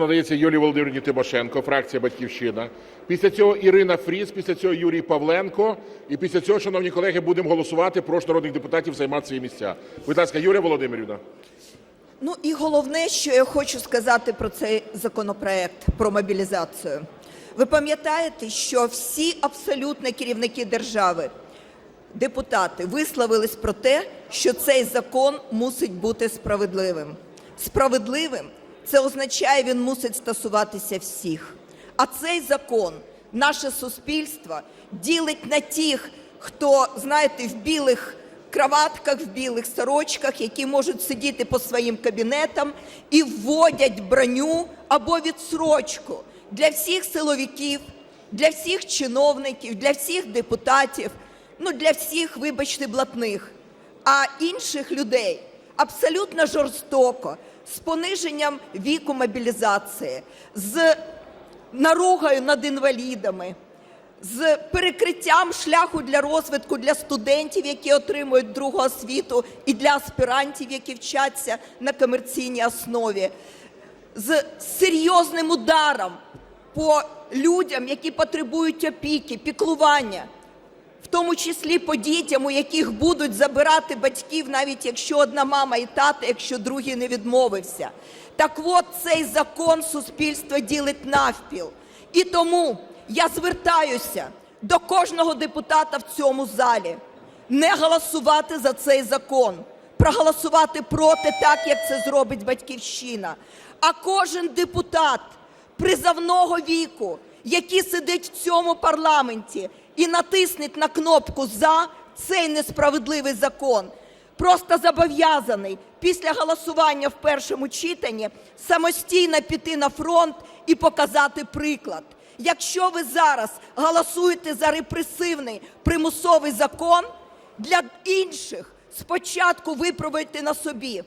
Надається Юлії Володимирівні Тимошенко, фракція Батьківщина. Після цього Ірина Фріз, після цього Юрій Павленко. І після цього, шановні колеги, будемо голосувати. Прошу народних депутатів займати свої місця. Будь ласка, Юлія Володимирівна. Ну і головне, що я хочу сказати про цей законопроект про мобілізацію. Ви пам'ятаєте, що всі абсолютно керівники держави, депутати висловились про те, що цей закон мусить бути справедливим. Справедливим це означає, він мусить стосуватися всіх. А цей закон наше суспільство ділить на тих, хто, знаєте, в білих краватках, в білих сорочках, які можуть сидіти по своїм кабінетам і вводять броню або відсрочку для всіх силовиків, для всіх чиновників, для всіх депутатів, ну для всіх, вибачте, блатних, а інших людей абсолютно жорстоко, з пониженням віку мобілізації, з наругою над інвалідами, з перекриттям шляху для розвитку для студентів, які отримують другу освіту, і для аспірантів, які вчаться на комерційній основі, з серйозним ударом по людям, які потребують опіки, піклування, в тому числі по дітям, у яких будуть забирати батьків, навіть якщо одна мама і тато, якщо другий не відмовився. Так от цей закон суспільство ділить навпіл. І тому я звертаюся до кожного депутата в цьому залі не голосувати за цей закон, проголосувати проти, так як це зробить батьківщина. А кожен депутат призовного віку, який сидить в цьому парламенті і натиснеть на кнопку за цей несправедливий закон, просто зобов'язаний після голосування в першому читанні самостійно піти на фронт і показати приклад. Якщо ви зараз голосуєте за репресивний примусовий закон, для інших спочатку випробуйте на собі.